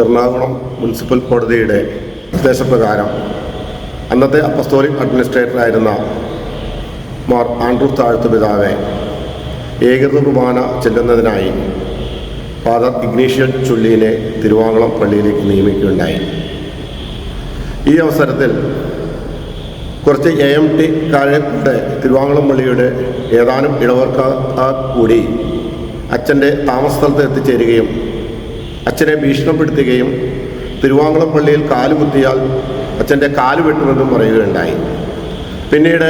Ernakulam municipal കോടതിയുടെ നിർദ്ദേശപ്രകാരം അന്നത്തെ അപ്പസ്തോലിക് അഡ്മിനിസ്ട്രേറ്ററായിരുന്ന മാർ ആൻഡ്രൂ താഴ്ത്തു പിതാവെ ഏകൃത കുർബാന ചെല്ലുന്നതിനായി ഫാദർ ഇഗ്നീഷ്യൻ ചുള്ളീനെ തിരുവാങ്കുളം പള്ളിയിലേക്ക് നിയമിക്കുകയുണ്ടായി. ഈ അവസരത്തിൽ കുറച്ച് എ എം ടി കാരുടെ തിരുവാങ്കുളം പള്ളിയുടെ ഏതാനും ഇടവർക്കാർ കൂടി അച്ഛന്റെ താമസസ്ഥലത്ത് എത്തിച്ചേരുകയും അച്ഛനെ ഭീഷണിപ്പെടുത്തുകയും തിരുവാങ്കുളം പള്ളിയിൽ കാൽ കുത്തിയാൽ അച്ഛന്റെ കാൽ വെട്ടുമെന്നും പറയുകയുണ്ടായി. പിന്നീട്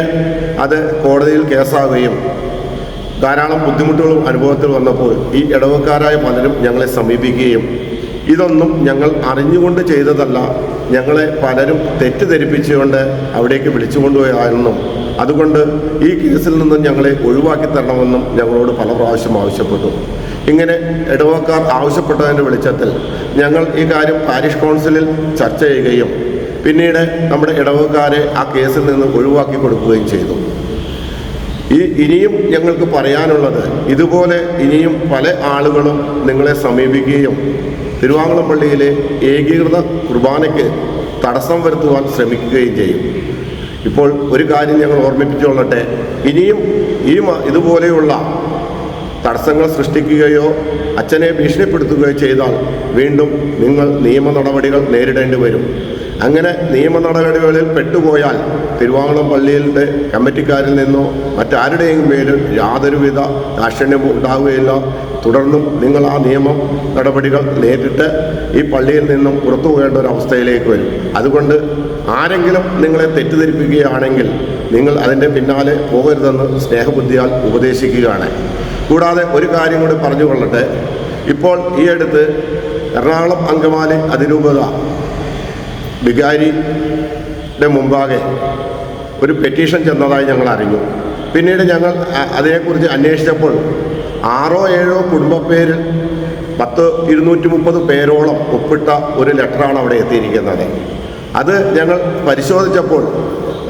അത് കോടതിയിൽ കേസാവുകയും ധാരാളം ബുദ്ധിമുട്ടുകളും അനുഭവത്തിൽ വന്നപ്പോൾ ഈ ഇടവക്കാരായ പലരും ഞങ്ങളെ സമീപിക്കുകയും ഇതൊന്നും ഞങ്ങൾ അറിഞ്ഞുകൊണ്ട് ചെയ്തതല്ല ഞങ്ങളെ പലരും തെറ്റിദ്ധരിപ്പിച്ചുകൊണ്ട് അവിടേക്ക് വിളിച്ചുകൊണ്ടുപോയാണെന്നും അതുകൊണ്ട് ഈ കേസിൽ നിന്നും ഞങ്ങളെ ഒഴിവാക്കി തരണമെന്നും ഞങ്ങളോട് പല പ്രാവശ്യം ആവശ്യപ്പെട്ടു. ഇങ്ങനെ ഇടവക്കാർ ആവശ്യപ്പെട്ടതിന്റെ വെളിച്ചത്തിൽ ഞങ്ങൾ ഈ കാര്യം പാരിഷ് കൗൺസിലിൽ ചർച്ച ചെയ്യുകയും പിന്നീട് നമ്മുടെ ഇടവക്കാരെ ആ കേസിൽ നിന്ന് ഒഴിവാക്കി കൊടുക്കുകയും ചെയ്തു. ഈ ഇനിയും ഞങ്ങൾക്ക് പറയാനുള്ളത് ഇതുപോലെ ഇനിയും പല ആളുകളും നിങ്ങളെ സമീപിക്കുകയും തിരുവാങ്കുളം പള്ളിയിലെ ഏകീകൃത കുർബാനയ്ക്ക് തടസ്സം വരുത്തുവാൻ ശ്രമിക്കുകയും ചെയ്യും. ഇപ്പോൾ ഒരു കാര്യം ഞങ്ങൾ ഓർമ്മിപ്പിച്ചുകൊള്ളട്ടെ. ഇനിയും ഈ ഇതുപോലെയുള്ള തടസ്സങ്ങൾ സൃഷ്ടിക്കുകയോ അച്ഛനെ ഭീഷണിപ്പെടുത്തുകയോ ചെയ്താൽ വീണ്ടും നിങ്ങൾ നിയമ നടപടികൾ നേരിടേണ്ടി വരും. അങ്ങനെ നിയമ നടപടികളിൽ പെട്ടുപോയാൽ തിരുവാങ്കുളം പള്ളിയിലെ കമ്മിറ്റിക്കാരിൽ നിന്നോ മറ്റാരുടെയും പേരിൽ യാതൊരുവിധ ദാക്ഷിണ്യം ഉണ്ടാവുകയില്ല. തുടർന്നും നിങ്ങൾ ആ നിയമം നടപടികൾ നേരിട്ട് ഈ പള്ളിയിൽ നിന്നും പുറത്തു പോകേണ്ട ഒരു അവസ്ഥയിലേക്ക് വരും. അതുകൊണ്ട് ആരെങ്കിലും നിങ്ങളെ തെറ്റിദ്ധരിപ്പിക്കുകയാണെങ്കിൽ നിങ്ങൾ അതിന്റെ പിന്നാലെ പോകരുതെന്ന് സ്നേഹബുദ്ധിയാൽ ഉപദേശിക്കുകയാണ്. കൂടാതെ ഒരു കാര്യം കൂടി പറഞ്ഞുകൊള്ളട്ടെ. ഇപ്പോൾ ഈ അടുത്ത് എറണാകുളം അങ്കമാലി അതിരൂപത വികാരിയുടെ മുമ്പാകെ ഒരു പെറ്റീഷൻ ചെന്നതായി ഞങ്ങൾ അറിഞ്ഞു പിന്നീട് ഞങ്ങൾ അതിനെക്കുറിച്ച് അന്വേഷിച്ചപ്പോൾ ആറോ ഏഴോ കുടുംബ പേര് പത്ത് ഇരുന്നൂറ്റി മുപ്പത് പേരോളം ഒപ്പിട്ട ഒരു ലെറ്ററാണ് അവിടെ എത്തിയിരിക്കുന്നത്. അത് ഞങ്ങൾ പരിശോധിച്ചപ്പോൾ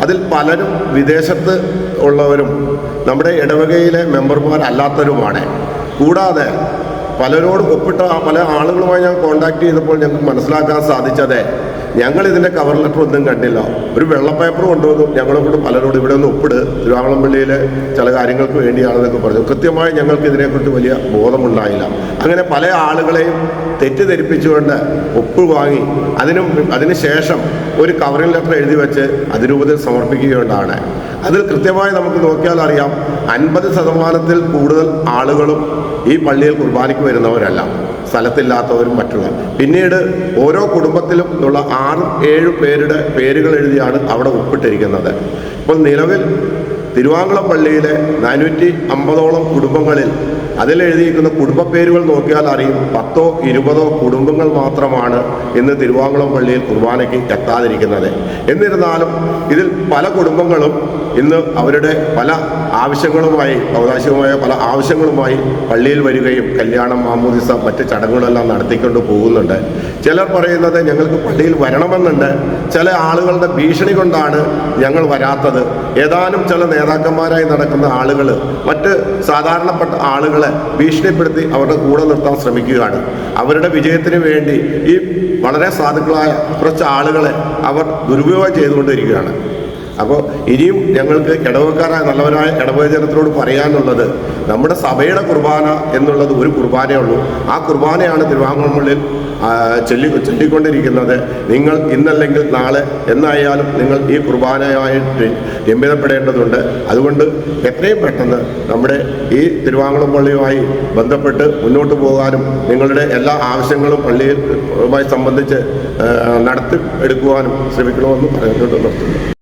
അതിൽ പലരും വിദേശത്ത് ഉള്ളവരും നമ്മുടെ ഇടവകയിലെ മെമ്പർമാരല്ലാത്തവരുമാണ് കൂടാതെ പലരോടും ഒപ്പിട്ട പല ആളുകളുമായി ഞാൻ കോണ്ടാക്ട് ചെയ്തപ്പോൾ ഞങ്ങൾക്ക് മനസ്സിലാക്കാൻ സാധിച്ചത് ഞങ്ങൾ ഇതിന്റെ കവർ ലെറ്റർ ഒന്നും കണ്ടില്ല. ഒരു വെള്ള പേപ്പർ കൊണ്ടുവന്നു. ഞങ്ങളെ കൊണ്ട് പലരോട് ഇവിടെ ഒന്ന് ഒപ്പിട്. തിരുവാങ്കുളം പള്ളിയിലെ ചില കാര്യങ്ങൾക്ക് വേണ്ടിയാണെന്നൊക്കെ പറഞ്ഞു. കൃത്യമായി ഞങ്ങൾക്ക് ഇതിനെക്കുറിച്ച് വലിയ ബോധമുണ്ടായില്ല. അങ്ങനെ പല ആളുകളെയും തെറ്റിദ്ധരിപ്പിച്ചുകൊണ്ട് ഒപ്പ് വാങ്ങി അതിനും അതിനുശേഷം ഒരു കവറിംഗ് ലെറ്റർ എഴുതി വെച്ച് അതിരൂപത്തിൽ സമർപ്പിക്കുകയുണ്ടാണ്. അതിൽ കൃത്യമായി നമുക്ക് നോക്കിയാൽ അറിയാം അൻപത് ശതമാനത്തിൽ കൂടുതൽ ആളുകളും ഈ പള്ളിയിൽ കുർബാനയ്ക്ക് വരുന്നവരല്ല. സ്ഥലത്തില്ലാത്തവരും മറ്റുള്ള പിന്നീട് ഓരോ കുടുംബത്തിലും ഉള്ള ആറും ഏഴ് പേരുടെ പേരുകൾ എഴുതിയാണ് അവിടെ ഒപ്പിട്ടിരിക്കുന്നത്. ഇപ്പോൾ നിലവിൽ തിരുവാങ്കുളം പള്ളിയിലെ നാനൂറ്റി അമ്പതോളം കുടുംബങ്ങളിൽ അതിലെഴുതിയിരിക്കുന്ന കുടുംബ പേരുകൾ നോക്കിയാൽ അറിയും. പത്തോ ഇരുപതോ കുടുംബങ്ങൾ മാത്രമാണ് ഇന്ന് തിരുവാങ്കുളം പള്ളിയിൽ കുർബാനയ്ക്ക് എത്താതിരിക്കുന്നത്. എന്നിരുന്നാലും ഇതിൽ പല കുടുംബങ്ങളും ഇന്ന് അവരുടെ പല ആവശ്യങ്ങളുമായി ഔദാശികമായ പല ആവശ്യങ്ങളുമായി പള്ളിയിൽ വരികയും കല്യാണം മാമോദിസ മറ്റ് ചടങ്ങുകളെല്ലാം നടത്തിക്കൊണ്ട് പോകുന്നുണ്ട്. ചിലർ പറയുന്നത് ഞങ്ങൾക്ക് പള്ളിയിൽ വരണമെന്നുണ്ട്. ചില ആളുകളുടെ ഭീഷണി കൊണ്ടാണ് ഞങ്ങൾ വരാത്തത്. ഏതാനും ചില നേതാക്കന്മാരായി നടക്കുന്ന ആളുകൾ മറ്റ് സാധാരണപ്പെട്ട ആളുകളെ ഭീഷണിപ്പെടുത്തി അവരുടെ കൂടെ നിർത്താൻ ശ്രമിക്കുകയാണ്. അവരുടെ വിജയത്തിന് വേണ്ടി ഈ വളരെ സാധുക്കളായ കുറച്ച് ആളുകളെ അവർ ദുരുപയോഗം ചെയ്തുകൊണ്ടിരിക്കുകയാണ്. അപ്പോൾ ഇനിയും ഞങ്ങൾക്ക് ഇടവക്കാരായ നല്ലവരായ ഇടവചനത്തിനോട് പറയാനുള്ളത് നമ്മുടെ സഭയുടെ കുർബാന എന്നുള്ളത് ഒരു കുർബാനയുള്ളൂ ആ കുർബാനയാണ് തിരുവാങ്കുളമുള്ളിൽ ആ, ചൊല്ലി ചൊല്ലിക്കൊണ്ടിരിക്കുന്നത് നിങ്ങൾ ഇന്നല്ലെങ്കിൽ നാളെ എന്നായാലും നിങ്ങൾ ഈ കുർബാനയായിട്ട് രമ്യതപ്പെടേണ്ടതുണ്ട് അതുകൊണ്ട് എത്രയും പെട്ടെന്ന് നമ്മുടെ ഈ തിരുവാങ്കുളം പള്ളിയുമായി ബന്ധപ്പെട്ട് മുന്നോട്ട് പോകാനും നിങ്ങളുടെ എല്ലാ ആവശ്യങ്ങളും പള്ളിയുമായി സംബന്ധിച്ച് നടത്തി എടുക്കുവാനും ശ്രമിക്കണമെന്ന് നിർത്തുന്നു.